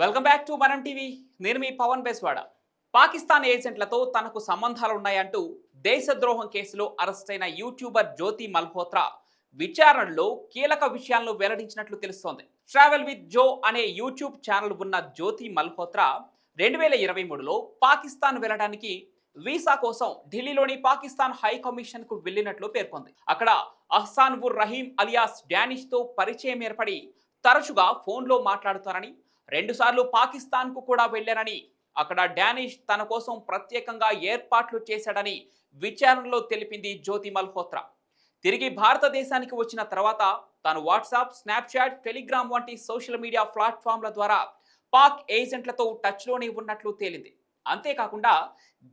Welcome back to Manam TV నేను మీ పవన్ బేస్వాడ. పాకిస్తాన్ ఏజెంట్లతో తనకు సంబంధాలున్నాయంటూ దేశద్రోహం కేసులో అరెస్ట్ అయిన యూట్యూబర్ జ్యోతి మల్హోత్రా విచారణలో కీలక విషయాలను వెల్లడించినట్లు తెలుస్తోంది. ట్రావెల్ విత్ జో అనే యూట్యూబ్ ఛానల్ ఉన్న జ్యోతి మల్హోత్రా రెండు వేల ఇరవై మూడులో పాకిస్తాన్ వెళ్ళడానికి వీసా కోసం ఢిల్లీలోని పాకిస్తాన్ హై కమిషన్కు వెళ్ళినట్లు పేర్కొంది. అక్కడ అహ్సాన్పుర్ రహీం అలియాస్ డానిష్తో పరిచయం ఏర్పడి తరచుగా ఫోన్లో మాట్లాడుతారని రెండుసార్లు పాకిస్తాన్కు కూడా వెళ్ళారని అక్కడ డానిష్ తన కోసం ప్రత్యేకంగా ఏర్పాట్లు చేశాడని విచారణలో తెలిపింది జ్యోతి మల్హోత్రా. తిరిగి భారతదేశానికి వచ్చిన తర్వాత తాను వాట్సాప్ స్నాప్చాట్ టెలిగ్రామ్ వంటి సోషల్ మీడియా ప్లాట్ఫామ్ల ద్వారా పాక్ ఏజెంట్లతో టచ్లోనే ఉన్నట్లు తేలింది. అంతేకాకుండా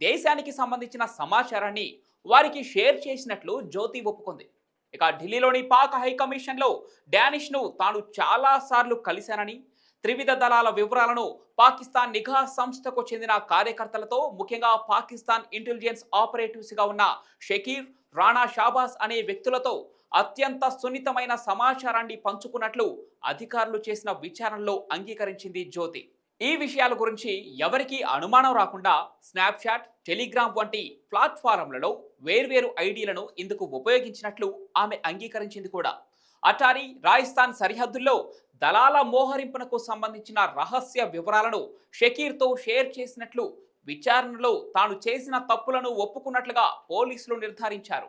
దేశానికి సంబంధించిన సమాచారాన్ని వారికి షేర్ చేసినట్లు జ్యోతి ఒప్పుకుంది. ఇక ఢిల్లీలోని పాక్ హై కమిషన్లో డానిష్ను తాను చాలాసార్లు కలిశానని త్రివిధ దళాల వివరాలను పాకిస్తాన్ నిఘా సంస్థకు చెందిన కార్యకర్తలతో ముఖ్యంగా పాకిస్తాన్ ఇంటెలిజెన్స్ ఆపరేటివ్స్గా ఉన్న షకీర్ రాణా షాబాస్ అనే వ్యక్తులతో అత్యంత సున్నితమైన సమాచారాన్ని పంచుకున్నట్లు అధికారులు చేసిన విచారణలో అంగీకరించింది జ్యోతి. ఈ విషయాల గురించి ఎవరికీ అనుమానం రాకుండా స్నాప్చాట్ టెలిగ్రామ్ వంటి ప్లాట్ఫారంలలో వేర్వేరు ఐడీలను ఇందుకు ఉపయోగించినట్లు ఆమె అంగీకరించింది కూడా. అటారీ రాజస్థాన్ సరిహద్దుల్లో దళాల మోహరింపునకు సంబంధించిన రహస్య వివరాలను షకీర్తో షేర్ చేసినట్లు విచారణలో తాను చేసిన తప్పులను ఒప్పుకున్నట్లుగా పోలీసులు నిర్ధారించారు.